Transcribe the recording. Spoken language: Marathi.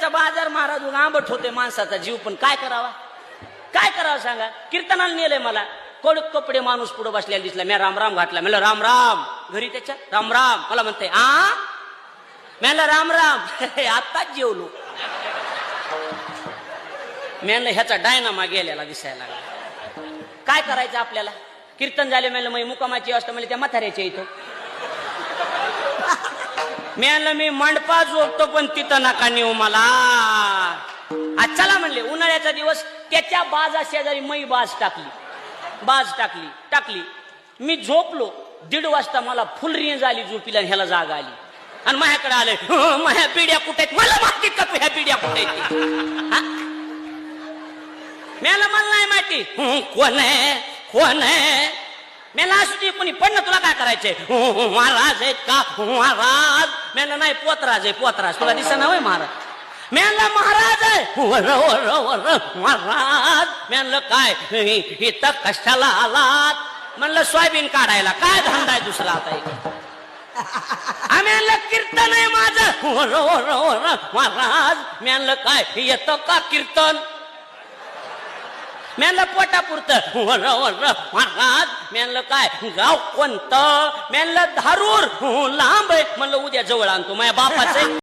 त्याचा बाजार महाराज आंबट होते माणसाचा जीव पण काय करावा? काय करावं सांगा? कीर्तनाला नेलंय मला. कडक कपडे माणूस पुढे बसलेला दिसला. मी राम राम घातला. म्हणलं रामराम घरी त्याच्या? रामराम. मला म्हणते आ? म्हणलं राम राम आत्ताच जेवलो. म्हणलं ह्याचा डायनामा गेलेला दिसायला लागला. काय करायचं आपल्याला? कीर्तन झाले म्हणलं मग मुकामाची असतं म्हणजे त्या म्हाताऱ्याच्या इथं. मी म्हणलं मी मंडपा झोपतो पण तिथं नका नेऊ मला. चला म्हणले उन्हाळ्याचा दिवस त्याच्या बाजा शेजारी मै बाज टाकली. बाज टाकली टाकली. मी झोपलो दीड वाजता मला फुलरी झाली झोपीला ह्याला जागा आली. आणि माझ्याकडे आले माझ्या पिढ्या कुठे मला माहिती का ह्या पिढ्या कुठे आहेत मला नाही माहिती. कोण आहे? कोण आहे? मेला असू दे कोणी पण ना तुला काय करायचंय हं, हं, महाराज आहेत का हं, महाराज मेला नाही पोतराज आहे पोतराज तुला दिसा ना होय महाराज मेला महाराज आहे वर वर वर महाराज मेलं काय हि- इथं कशाला आलात म्हणलं सोयाबीन काढायला काय धंदा आहे दुसरा आता आणलं कीर्तन आहे माझं वर वर वर महाराज मी आणलं काय येतं का कीर्तन मेलं पोटापुरतं. वर वर महाराज मेलं काय? गाव कोणतं? मेलं धारूर. लांब आहे. म्हणलं उद्या जवळ आणतो. माझ्या बापाचं